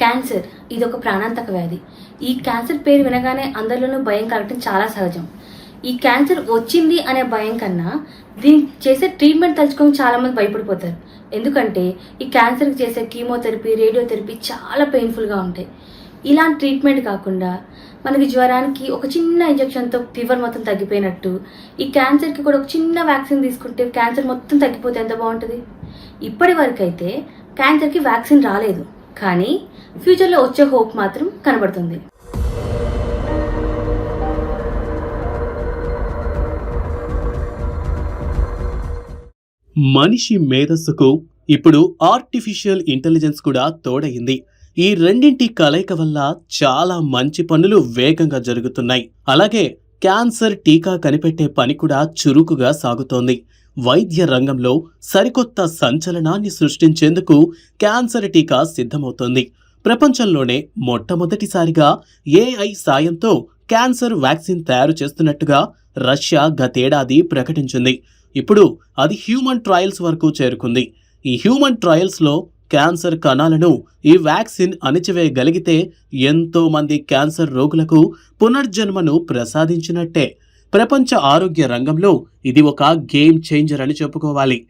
Cancer. ఇది ఒక ప్రాణాంతక వ్యాధి. ఈ క్యాన్సర్ పేరు వినగానే అందరిలోనూ భయం కలగటం చాలా సహజం. ఈ క్యాన్సర్ వచ్చింది అనే భయం కన్నా దీనికి చేసే ట్రీట్మెంట్ తలుచుకొని చాలామంది భయపడిపోతారు. ఎందుకంటే ఈ క్యాన్సర్కి చేసే కీమోథెరపీ రేడియోథెరపీ చాలా పెయిన్ఫుల్గా ఉంటాయి. ఇలాంటి ట్రీట్మెంట్ కాకుండా మనకి జ్వరానికి ఒక చిన్న ఇంజెక్షన్తో ఫీవర్ మొత్తం తగ్గిపోయినట్టు ఈ క్యాన్సర్కి కూడా ఒక చిన్న వ్యాక్సిన్ తీసుకుంటే క్యాన్సర్ మొత్తం తగ్గిపోతే ఎంత బాగుంటుంది? ఇప్పటి వరకు అయితే క్యాన్సర్కి వ్యాక్సిన్ రాలేదు. కానీ ఫ్యూచర్లో వచ్చే హోప్ మాత్రం కనబడుతుంది. మనిషి మేధస్సుకు ఇప్పుడు ఆర్టిఫిషియల్ ఇంటెలిజెన్స్ కూడా తోడయింది. ఈ రెండింటి కలయిక వల్ల చాలా మంచి పనులు వేగంగా జరుగుతున్నాయి. అలాగే క్యాన్సర్ టీకా కనిపెట్టే పని కూడా చురుకుగా సాగుతోంది. వైద్య రంగంలో సరికొత్త సంచలనాన్ని సృష్టించేందుకు క్యాన్సర్ టీకా సిద్ధమవుతోంది. ప్రపంచంలోనే మొట్టమొదటిసారిగా ఏఐ సాయంతో క్యాన్సర్ వ్యాక్సిన్ తయారు చేస్తున్నట్టుగా రష్యా గతేడాది ప్రకటించింది. ఇప్పుడు అది హ్యూమన్ ట్రయల్స్ వరకు చేరుకుంది. ఈ హ్యూమన్ ట్రయల్స్లో క్యాన్సర్ కణాలను ఈ వ్యాక్సిన్ అణిచివేయగలిగితే ఎంతో మంది క్యాన్సర్ రోగులకు పునర్జన్మను ప్రసాదించినట్టే. ప్రపంచ ఆరోగ్య రంగంలో ఇది ఒక గేమ్ చేంజర్ అని చెప్పుకోవాలి.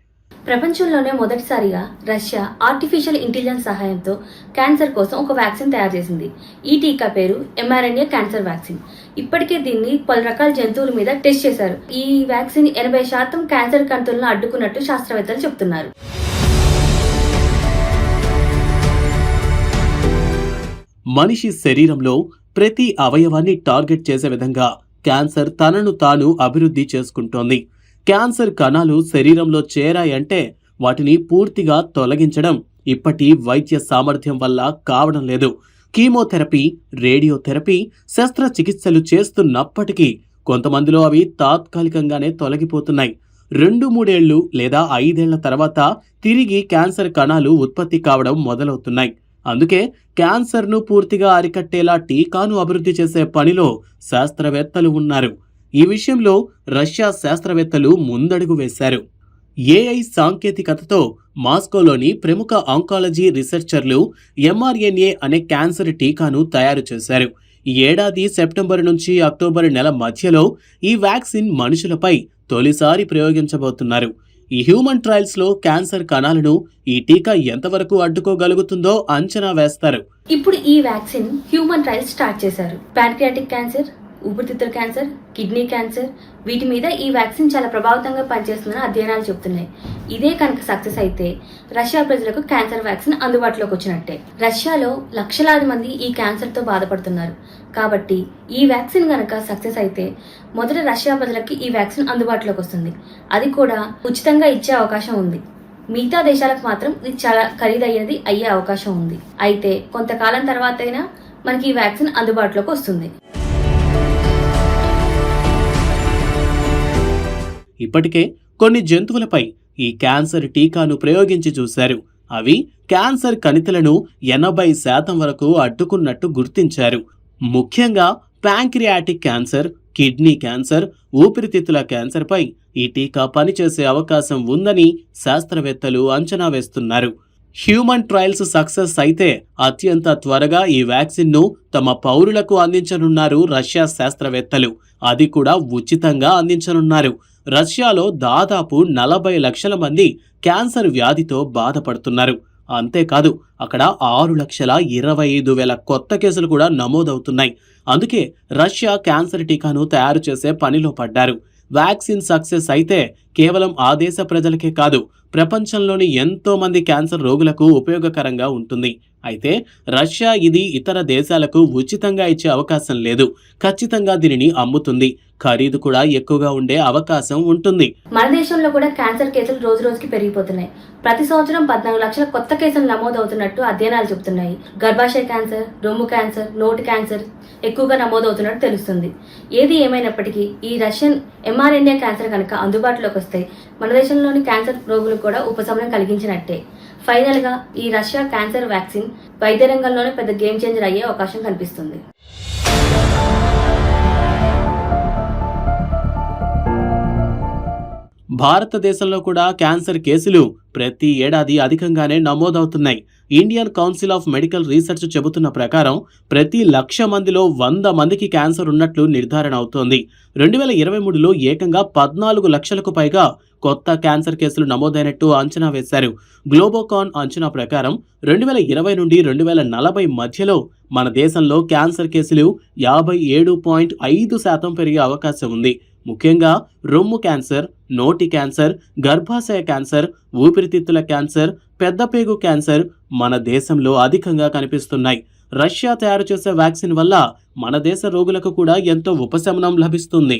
ప్రపంచంలోనే మొదటిసారిగా రష్యా ఆర్టిఫిషియల్ ఇంటెలిజెన్స్ సహాయంతో క్యాన్సర్ కోసం ఒక వ్యాక్సిన్ తయారు చేసింది. ఈ టీకా పేరు ఎంఆర్ఎన్ఏ క్యాన్సర్ వ్యాక్సిన్ ఇప్పటికే దీన్ని పలు రకాల జంతువుల మీద టెస్ట్ చేశారు. ఈ వ్యాక్సిన్ ఎనభై శాతం క్యాన్సర్ కంతులను అడ్డుకున్నట్టు శాస్త్రవేత్తలు చెబుతున్నారు మనిషి శరీరంలో ప్రతి అవయవాన్ని టార్గెట్ చేసే విధంగా క్యాన్సర్ తనను తాను అభివృద్ధి చేసుకుంటోంది. క్యాన్సర్ కణాలు శరీరంలో చేరాయంటే వాటిని పూర్తిగా తొలగించడం ఇప్పటి వైద్య సామర్థ్యం వల్ల కావడం లేదు. కీమోథెరపీ రేడియోథెరపీ శస్త్రచికిత్సలు చేస్తున్నప్పటికీ కొంతమందిలో అవి తాత్కాలికంగానే తొలగిపోతున్నాయి. రెండు మూడేళ్ళు లేదా ఐదేళ్ళ తర్వాత తిరిగి క్యాన్సర్ కణాలు ఉత్పత్తి కావడం మొదలవుతున్నాయి. అందుకే క్యాన్సర్ను పూర్తిగా అరికట్టేలా టీకాను అభివృద్ధి చేసే పనిలో శాస్త్రవేత్తలు ఉన్నారు. ఈ విషయంలో రష్యా శాస్త్రవేత్తలు ముందడుగు వేశారు. ఏఐ సాంకేతికతతో మాస్కోలోని ప్రముఖ ఆంకాలజీ రీసెర్చర్లు ఎంఆర్ఎన్ఏ అనే క్యాన్సర్ టీకాను తయారు చేశారు. ఈ ఏడాది సెప్టెంబర్ నుంచి అక్టోబర్ నెల మధ్యలో ఈ వ్యాక్సిన్ మనుషులపై తొలిసారి ప్రయోగించబోతున్నారు. ఈ హ్యూమన్ ట్రయల్స్లో క్యాన్సర్ కణాలను ఈ టీకా ఎంతవరకు అడ్డుకోగలుగుతుందో అంచనా వేస్తారు. ఇప్పుడు ఈ వ్యాక్సిన్ హ్యూమన్ ట్రయల్స్ స్టార్ట్ చేశారు. ప్యాంక్రియాటిక్ క్యాన్సర్ ఊపిరితిత్తుల క్యాన్సర్ కిడ్నీ క్యాన్సర్ వీటి మీద ఈ వ్యాక్సిన్ చాలా ప్రభావితంగా పనిచేస్తుందని అధ్యయనాలు చెబుతున్నాయి. ఇదే కనుక సక్సెస్ అయితే రష్యా ప్రజలకు క్యాన్సర్ వ్యాక్సిన్ అందుబాటులోకి వచ్చినట్టే. రష్యాలో లక్షలాది మంది ఈ క్యాన్సర్తో బాధపడుతున్నారు. కాబట్టి ఈ వ్యాక్సిన్ కనుక సక్సెస్ అయితే మొదట రష్యా ప్రజలకి ఈ వ్యాక్సిన్ అందుబాటులోకి వస్తుంది. అది కూడా ఉచితంగా ఇచ్చే అవకాశం ఉంది. మిగతా దేశాలకు మాత్రం ఇది చాలా ఖరీదయ్యేది అయ్యే అవకాశం ఉంది. అయితే కొంతకాలం తర్వాత అయినా మనకి ఈ వ్యాక్సిన్ అందుబాటులోకి వస్తుంది. ఇప్పటికే కొన్ని జంతువులపై ఈ క్యాన్సర్ టీకాను ప్రయోగించి చూశారు. అవి క్యాన్సర్ కణితులను ఎనభై శాతం వరకు అడ్డుకున్నట్టు గుర్తించారు. ముఖ్యంగా ప్యాంక్రియాటిక్ క్యాన్సర్ కిడ్నీ క్యాన్సర్ ఊపిరితిత్తుల క్యాన్సర్పై ఈ టీకా పనిచేసే అవకాశం ఉందని శాస్త్రవేత్తలు అంచనా వేస్తున్నారు. హ్యూమన్ ట్రయల్స్ సక్సెస్ అయితే అత్యంత త్వరగా ఈ వ్యాక్సిన్ను తమ పౌరులకు అందించనున్నారు రష్యా శాస్త్రవేత్తలు. అది కూడా ఉచితంగా అందించనున్నారు. రష్యాలో దాదాపు నలభై లక్షల మంది క్యాన్సర్ వ్యాధితో బాధపడుతున్నారు. అంతేకాదు అక్కడ ఆరు లక్షల ఇరవై ఐదు వేల కొత్త కేసులు కూడా నమోదవుతున్నాయి. అందుకే రష్యా క్యాన్సర్ టీకాను తయారు చేసే పనిలో పడ్డారు. వ్యాక్సిన్ సక్సెస్ అయితే కేవలం ఆ దేశ ప్రజలకే కాదు ప్రపంచంలోని ఎంతో మంది క్యాన్సర్ రోగులకు ఉపయోగకరంగా ఉంటుంది. అయితే రష్యా ఇది ఇతర దేశాలకు ఉచితంగా ఇచ్చే అవకాశం లేదు. ఖచ్చితంగా దీనిని అమ్ముతుంది. ఖరీదు కూడా ఎక్కువగా ఉండే అవకాశం ఉంటుంది. మన దేశంలో కూడా క్యాన్సర్ కేసులు రోజు రోజుకి పెరిగిపోతున్నాయి. ప్రతి సంవత్సరం పద్నాలుగు లక్షల కొత్త కేసులు నమోదవుతున్నట్టు అధ్యయనాలు చెబుతున్నాయి. గర్భాశయ క్యాన్సర్ రొమ్ము క్యాన్సర్ నోటి క్యాన్సర్ ఎక్కువగా నమోదవుతున్నట్టు తెలుస్తుంది. ఏది ఏమైనప్పటికీ ఈ రష్యన్ ఎంఆర్ఎన్ఏ క్యాన్సర్ కనుక అందుబాటులోకి వస్తే మన దేశంలోని క్యాన్సర్ రోగులు రోగులకు కూడా ఉపశమనం కలిగించినట్టే. ఫైనల్గా ఈ రష్యా క్యాన్సర్ వ్యాక్సిన్ వైద్య రంగంలోనే పెద్ద గేమ్ చేంజర్ అయ్యే అవకాశం కనిపిస్తుంది. భారతదేశంలో కూడా క్యాన్సర్ కేసులు ప్రతి ఏడాది అధికంగానే నమోదవుతున్నాయి. Indian Council of Medical Research చెబుతున్న ప్రకారం ప్రతి లక్ష మందిలో వంద మందికి క్యాన్సర్ ఉన్నట్లు నిర్ధారణ అవుతోంది. రెండు వేల ఇరవై మూడులో ఏకంగా పద్నాలుగు లక్షలకు పైగా కొత్త క్యాన్సర్ కేసులు నమోదైనట్టు అంచనా వేశారు. గ్లోబోకాన్ అంచనా ప్రకారం రెండు వేల ఇరవై నుండి రెండు వేల నలభై మధ్యలో మన దేశంలో క్యాన్సర్ కేసులు యాభై ఏడు పాయింట్ ఐదు శాతం పెరిగే అవకాశం ఉంది. ముఖ్యంగా రొమ్ము క్యాన్సర్ నోటి క్యాన్సర్ గర్భాశయ క్యాన్సర్ ఊపిరితిత్తుల క్యాన్సర్ పెద్దపేగు క్యాన్సర్ మన దేశంలో అధికంగా కనిపిస్తున్నాయి. రష్యా తయారు చేసే వ్యాక్సిన్ వల్ల మన దేశ రోగులకు కూడా ఎంతో ఉపశమనం లభిస్తుంది.